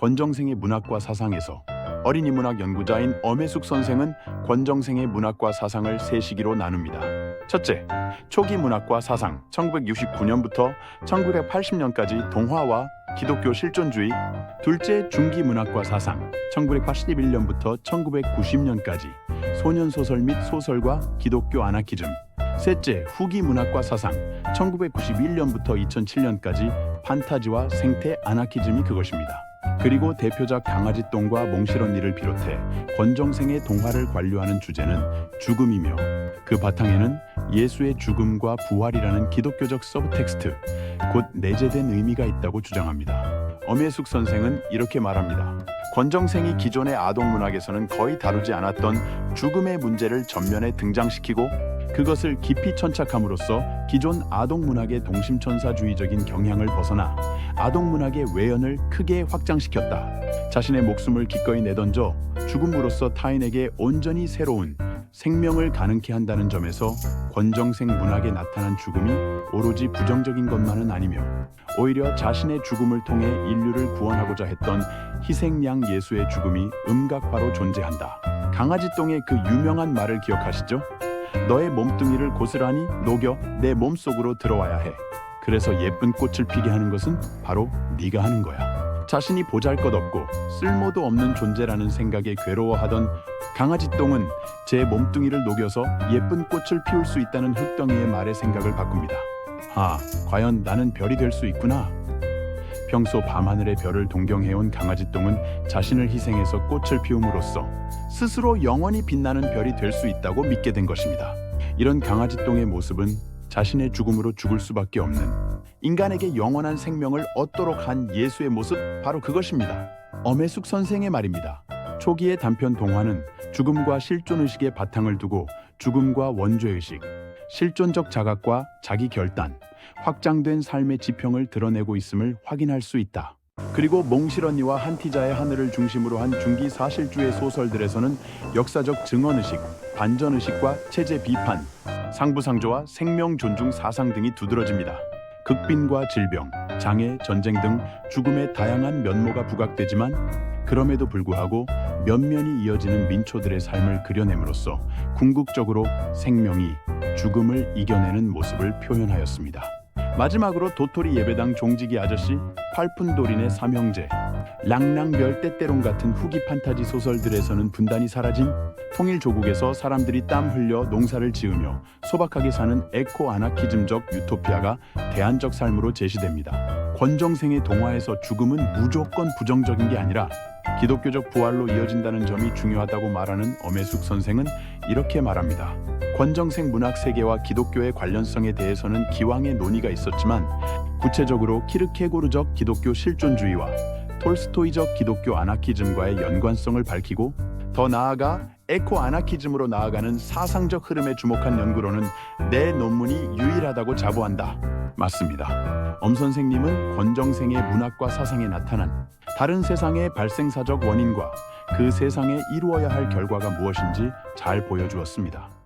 권정생의 문학과 사상에서 어린이 문학 연구자인 엄혜숙 선생은 권정생의 문학과 사상을 세 시기로 나눕니다. 첫째, 초기 문학과 사상 1969년부터 1980년까지 동화와 기독교 실존주의 둘째, 중기 문학과 사상 1981년부터 1990년까지 소년 소설 및 소설과 기독교 아나키즘 셋째, 후기 문학과 사상 1991년부터 2007년까지 판타지와 생태 아나키즘이 그것입니다. 그리고 대표작 강아지 똥과 몽실 언니를 비롯해 권정생의 동화를 관료하는 주제는 죽음이며 그 바탕에는 예수의 죽음과 부활이라는 기독교적 서브텍스트, 곧 내재된 의미가 있다고 주장합니다. 엄혜숙 선생은 이렇게 말합니다. 권정생이 기존의 아동 문학에서는 거의 다루지 않았던 죽음의 문제를 전면에 등장시키고 그것을 깊이 천착함으로써 기존 아동 문학의 동심천사주의적인 경향을 벗어나 아동 문학의 외연을 크게 확장시켰다. 자신의 목숨을 기꺼이 내던져 죽음으로써 타인에게 온전히 새로운 생명을 가능케 한다는 점에서 권정생 문학에 나타난 죽음이 오로지 부정적인 것만은 아니며 오히려 자신의 죽음을 통해 인류를 구원하고자 했던 희생양 예수의 죽음이 음각바로 존재한다. 강아지똥의 그 유명한 말을 기억하시죠? 너의 몸뚱이를 고스란히 녹여 내 몸속으로 들어와야 해. 그래서 예쁜 꽃을 피게 하는 것은 바로 네가 하는 거야. 자신이 보잘것없고 쓸모도 없는 존재라는 생각에 괴로워하던 강아지 똥은 제 몸뚱이를 녹여서 예쁜 꽃을 피울 수 있다는 흙덩이의 말에 생각을 바꿉니다. 아, 과연 나는 별이 될 수 있구나. 평소 밤하늘의 별을 동경해온 강아지 똥은 자신을 희생해서 꽃을 피움으로써 스스로 영원히 빛나는 별이 될 수 있다고 믿게 된 것입니다. 이런 강아지 똥의 모습은 자신의 죽음으로 죽을 수밖에 없는 인간에게 영원한 생명을 얻도록 한 예수의 모습 바로 그것입니다. 엄혜숙 선생의 말입니다. 초기의 단편 동화는 죽음과 실존 의식의 바탕을 두고 죽음과 원죄 의식, 실존적 자각과 자기 결단, 확장된 삶의 지평을 드러내고 있음을 확인할 수 있다. 그리고 몽실 언니와 한티자의 하늘을 중심으로 한 중기 사실주의 소설들에서는 역사적 증언의식, 반전의식과 체제 비판, 상부상조와 생명 존중 사상 등이 두드러집니다. 극빈과 질병, 장애, 전쟁 등 죽음의 다양한 면모가 부각되지만 그럼에도 불구하고 면면이 이어지는 민초들의 삶을 그려냄으로써 궁극적으로 생명이 죽음을 이겨내는 모습을 표현하였습니다. 마지막으로 도토리 예배당 종지기 아저씨, 팔푼도린의 삼형제, 랑랑별 때때롱 같은 후기 판타지 소설들에서는 분단이 사라진 통일 조국에서 사람들이 땀 흘려 농사를 지으며 소박하게 사는 에코 아나키즘적 유토피아가 대안적 삶으로 제시됩니다. 권정생의 동화에서 죽음은 무조건 부정적인 게 아니라 기독교적 부활로 이어진다는 점이 중요하다고 말하는 엄혜숙 선생은 이렇게 말합니다. 권정생 문학 세계와 기독교의 관련성에 대해서는 기왕의 논의가 있었지만 구체적으로 키르케고르적 기독교 실존주의와 톨스토이적 기독교 아나키즘과의 연관성을 밝히고 더 나아가 에코 아나키즘으로 나아가는 사상적 흐름에 주목한 연구로는 내 논문이 유일하다고 자부한다. 맞습니다. 엄 선생님은 권정생의 문학과 사상에 나타난 다른 세상의 발생사적 원인과 그 세상에 이루어야 할 결과가 무엇인지 잘 보여주었습니다.